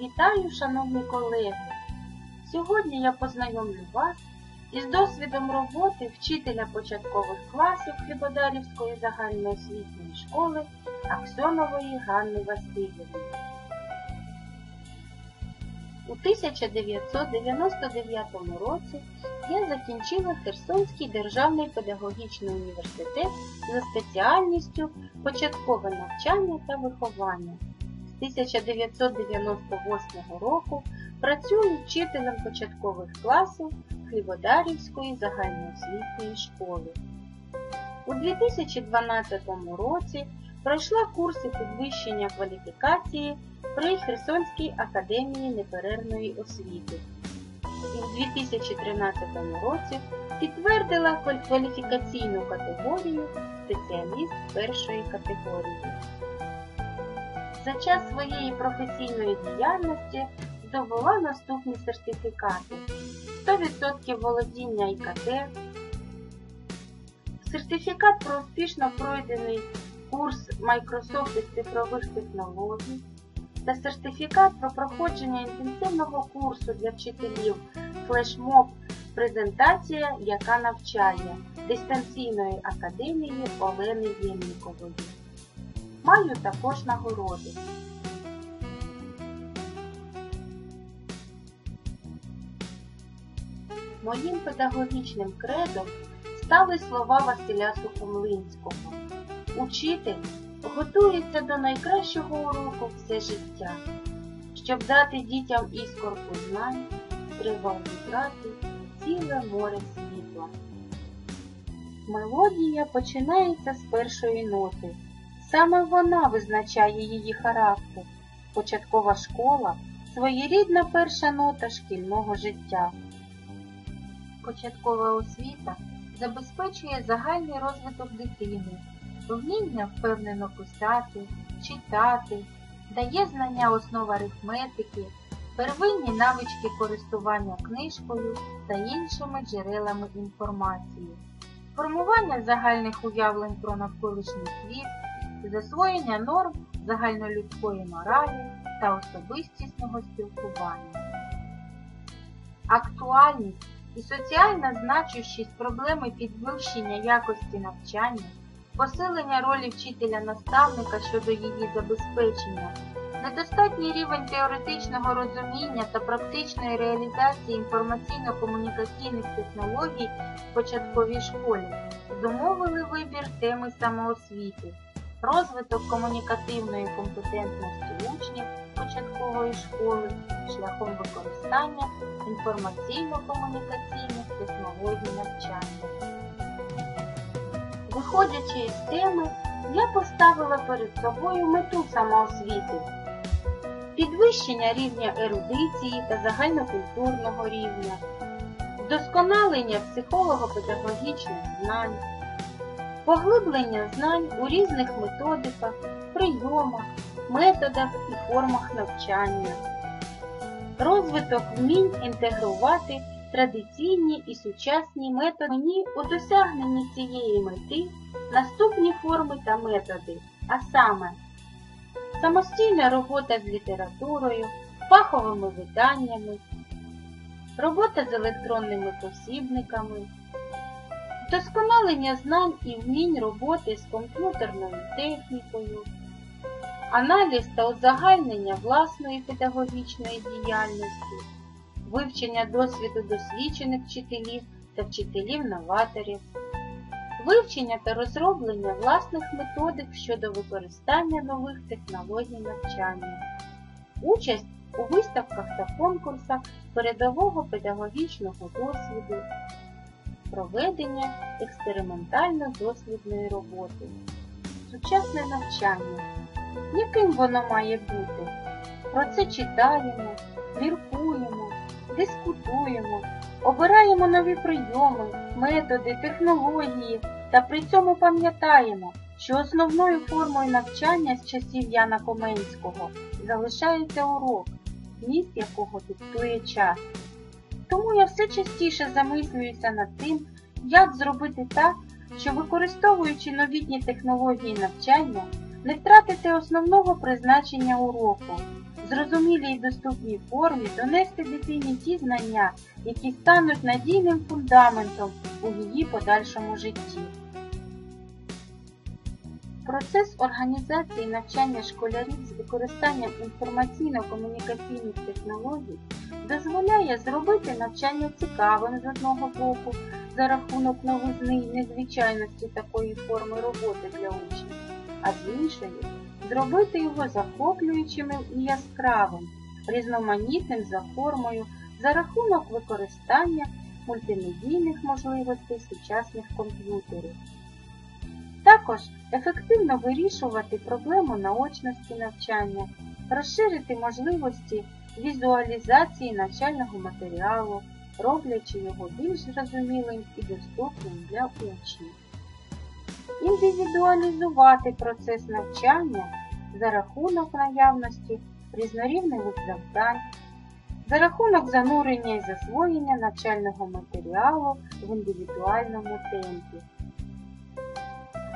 Вітаю, шановні колеги! Сьогодні я познайомлю вас із досвідом роботи вчителя початкових класів Хлібодарівської загальноосвітньої школи Аксьонової Ганни Васильівни. У 1999 році я закінчила Херсонський державний педагогічний університет за спеціальністю початкове навчання та виховання. З 1998 року працюю вчителем початкових класів Хлібодарівської загальноосвітньої школи. У 2012 році пройшла курси підвищення кваліфікації при Херсонській академії неперервної освіти. І в 2013 році підтвердила кваліфікаційну категорію спеціаліст першої категорії. За час своєї професійної діяльності здобула наступні сертифікати: 100% володіння ІКТ, сертифікат про успішно пройдений курс Microsoft із цифрових технологій та сертифікат про проходження інтенсивного курсу для вчителів флешмоб презентація, яка навчає дистанційної академії Олени Ємнікової. Маю також нагороди. Моїм педагогічним кредом стали слова Василя Сухомлинського. Учитель готується до найкращого уроку все життя, щоб дати дітям іскорку знань, тривав вітрати ціле море світла. Мелодія починається з першої ноти. Саме вона визначає її характер. Початкова школа своєрідна перша нота шкільного життя. Початкова освіта забезпечує загальний розвиток дитини, вміння впевнено писати, читати, дає знання основ арифметики, первинні навички користування книжкою та іншими джерелами інформації, формування загальних уявлень про навколишній світ, засвоєння норм загальнолюдської моралі та особистісного спілкування. Актуальність і соціальна значущість проблеми підвищення якості навчання, посилення ролі вчителя-наставника щодо її забезпечення, недостатній рівень теоретичного розуміння та практичної реалізації інформаційно-комунікаційних технологій в початковій школі зумовили вибір теми самоосвіти, розвиток комунікативної компетентності учнів початкової школи шляхом використання інформаційно-комунікаційних технологій навчання. Виходячи із теми, я поставила перед собою мету самоосвіти, підвищення рівня ерудиції та загальнокультурного рівня, вдосконалення психолого-педагогічних знань, поглиблення знань у різних методиках, прийомах, методах і формах навчання, розвиток вмінь інтегрувати традиційні і сучасні методи. У досягненні цієї мети наступні форми та методи, а саме самостійна робота з літературою, фаховими виданнями, робота з електронними посібниками, вдосконалення знань і вмінь роботи з комп'ютерною технікою, аналіз та узагальнення власної педагогічної діяльності, вивчення досвіду досвідчених вчителів та вчителів-новаторів, вивчення та розроблення власних методик щодо використання нових технологій навчання, участь у виставках та конкурсах передового педагогічного досвіду, проведення експериментально-дослідної роботи, сучасне навчання. Яким воно має бути? Про це читаємо, міркуємо, дискутуємо, обираємо нові прийоми, методи, технології та при цьому пам'ятаємо, що основною формою навчання з часів Яна Коменського залишається урок, зміст якого диктує час. Тому я все частіше замислююся над тим, як зробити так, щоб використовуючи новітні технології навчання, не втратити основного призначення уроку зрозумілій і доступній формі донести дитині ті знання, які стануть надійним фундаментом у її подальшому житті. Процес організації навчання школярів з використанням інформаційно-комунікаційних технологій дозволяє зробити навчання цікавим з одного боку за рахунок новизни і незвичайності такої форми роботи для учнів, а з іншої зробити його захоплюючим і яскравим, різноманітним за формою за рахунок використання мультимедійних можливостей сучасних комп'ютерів. Також ефективно вирішувати проблему наочності навчання, розширити можливості візуалізації навчального матеріалу, роблячи його більш зрозумілим і доступним для учнів. Індивідуалізувати процес навчання за рахунок наявності різнорівневих завдань, за рахунок занурення і засвоєння навчального матеріалу в індивідуальному темпі.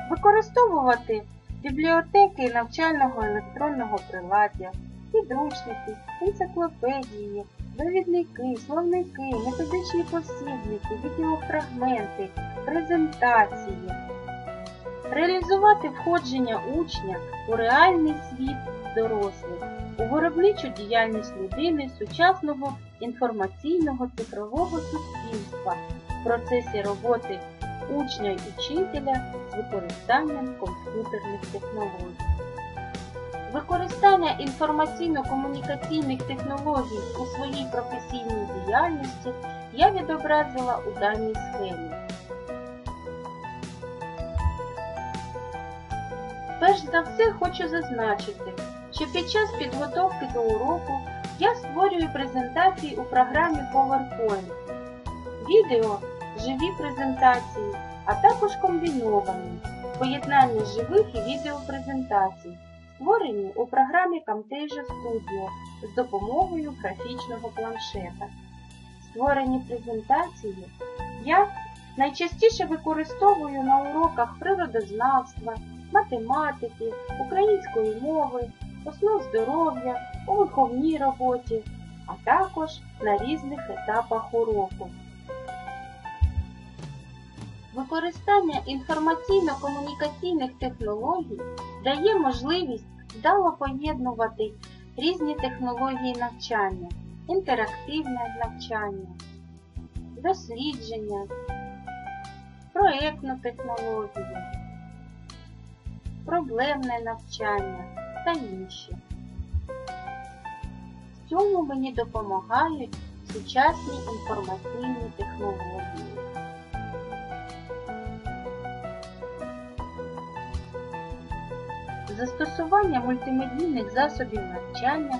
Використовувати бібліотеки навчального електронного приладдя, підручники, енциклопедії, довідники, словники, методичні посібники, відеофрагменти, презентації. Реалізувати входження учня у реальний світ дорослих, у виробничу діяльність людини сучасного інформаційного цифрового суспільства в процесі роботи учня і вчителя з використанням комп'ютерних технологій. Використання інформаційно-комунікаційних технологій у своїй професійній діяльності я відобразила у даній схемі. Перш за все хочу зазначити, що під час підготовки до уроку я створюю презентації у програмі PowerPoint, відео, живі презентації, а також комбіновані поєднання живих і відеопрезентацій, створені у програмі Camtasia Studio з допомогою графічного планшета. Створені презентації я найчастіше використовую на уроках природознавства, математики, української мови, основ здоров'я, у виховній роботі, а також на різних етапах уроку. Використання інформаційно-комунікаційних технологій дає можливість вдало поєднувати різні технології навчання, інтерактивне навчання, дослідження, проєктну технологію, проблемне навчання та інші. В цьому мені допомагають сучасні інформаційні технології. Застосування мультимедійних засобів навчання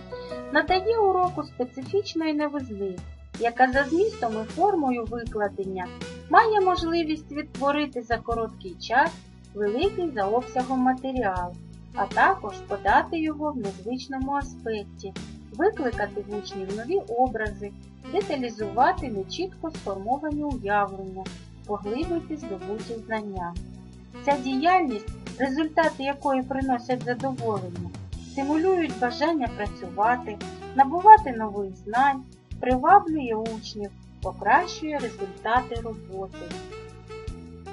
надає уроку специфічної новизни, яка за змістом і формою викладення має можливість відтворити за короткий час великий за обсягом матеріал, а також подати його в незвичному аспекті, викликати в учнів нові образи, деталізувати нечітко сформовані уявлення, поглибити здобуті знання. Ця діяльність результати якої приносять задоволення, стимулюють бажання працювати, набувати нових знань, приваблює учнів, покращує результати роботи.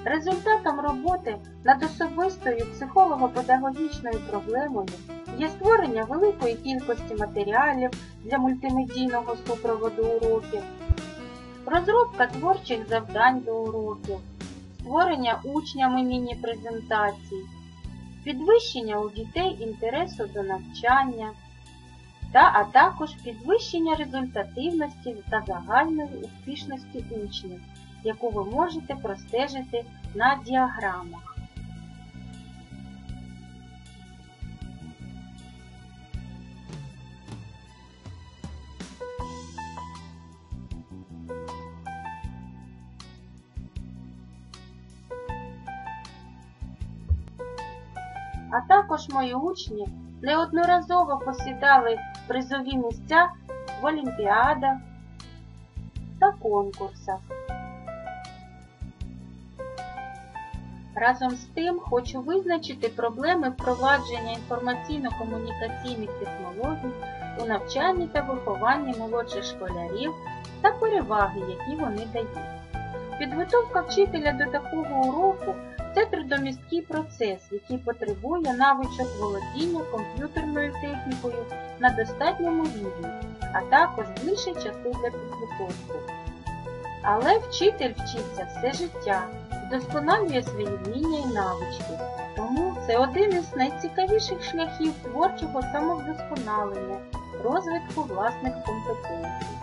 Результатом роботи над особистою психолого-педагогічною проблемою є створення великої кількості матеріалів для мультимедійного супроводу уроків, розробка творчих завдань до уроків, створення учнями міні-презентацій, підвищення у дітей інтересу до навчання, та, а також підвищення результативності та загальної успішності учнів, яку ви можете простежити на діаграмах. Також мої учні неодноразово посідали призові місця в олімпіадах та конкурсах. Разом з тим хочу визначити проблеми впровадження інформаційно-комунікаційних технологій у навчанні та вихованні молодших школярів та переваги, які вони дають. Підготовка вчителя до такого уроку це трудомісткий процес, який потребує навичок володіння комп'ютерною технікою на достатньому рівні, а також більше часу для підготовки. Але вчитель вчиться все життя, вдосконалює свої вміння і навички, тому це один із найцікавіших шляхів творчого самовдосконалення, розвитку власних компетенцій.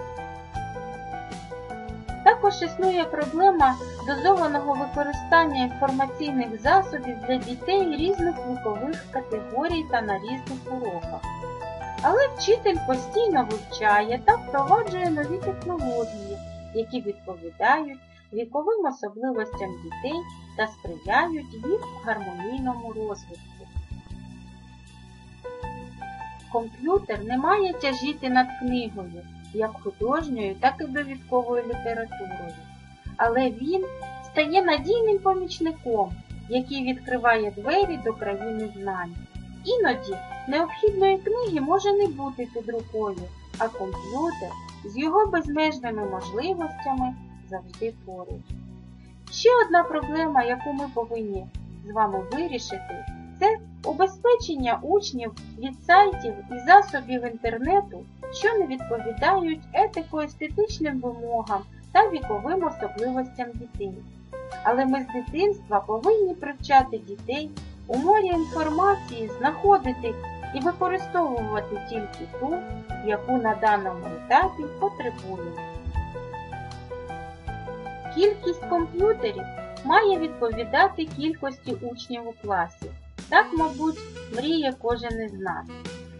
Також існує проблема дозованого використання інформаційних засобів для дітей різних вікових категорій та на різних уроках. Але вчитель постійно вивчає та впроваджує нові технології, які відповідають віковим особливостям дітей та сприяють їх гармонійному розвитку. Комп'ютер не має тяжіти над книгою, як художньою, так і довідковою літературою. Але він стає надійним помічником, який відкриває двері до країни знань. Іноді необхідної книги може не бути під рукою, а комп'ютер з його безмежними можливостями завжди поруч. Ще одна проблема, яку ми повинні з вами вирішити, це убезпечення учнів від сайтів і засобів інтернету, що не відповідають етико-естетичним вимогам та віковим особливостям дітей. Але ми з дитинства повинні привчати дітей у морі інформації знаходити і використовувати тільки ту, яку на даному етапі потребуємо. Кількість комп'ютерів має відповідати кількості учнів у класі. Так, мабуть, мріє кожен із нас.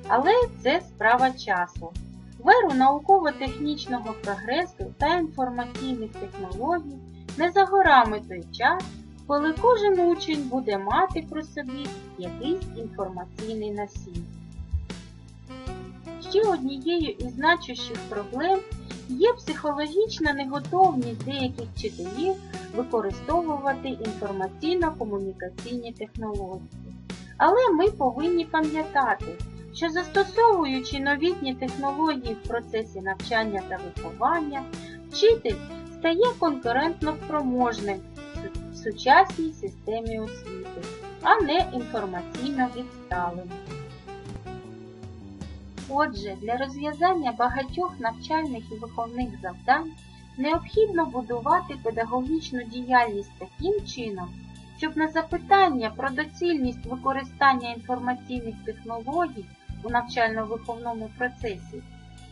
Але це справа часу. В еру науково-технічного прогресу та інформаційних технологій не за горами той час, коли кожен учень буде мати при собі якийсь інформаційний носій. Ще однією із значущих проблем є психологічна неготовність деяких вчителів використовувати інформаційно-комунікаційні технології. Але ми повинні пам'ятати, що застосовуючи новітні технології в процесі навчання та виховання, вчитель стає конкурентно спроможним в сучасній системі освіти, а не інформаційно відсталим. Отже, для розв'язання багатьох навчальних і виховних завдань необхідно будувати педагогічну діяльність таким чином, щоб на запитання про доцільність використання інформаційних технологій у навчально-виховному процесі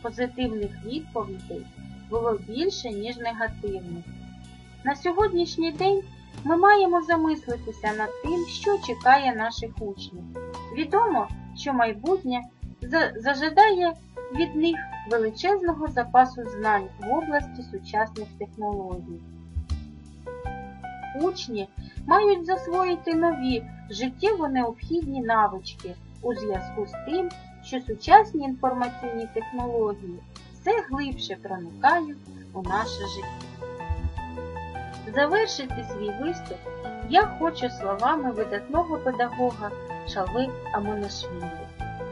позитивних відповідей було більше, ніж негативних. На сьогоднішній день ми маємо замислитися над тим, що чекає наших учнів. Відомо, що майбутнє зажидає від них величезного запасу знань в області сучасних технологій. Учні мають засвоїти нові життєво необхідні навички у зв'язку з тим, що сучасні інформаційні технології все глибше проникають у наше життя. Завершити свій виступ я хочу словами видатного педагога Шалви Амонашвілі.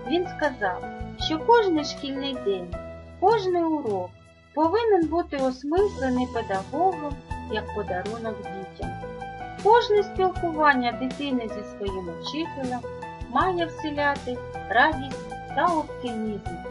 Він сказав, що кожний шкільний день, кожний урок повинен бути осмислений педагогом як подарунок дітям. Кожне спілкування дитини зі своїм учителем має вселяти радість та оптимізм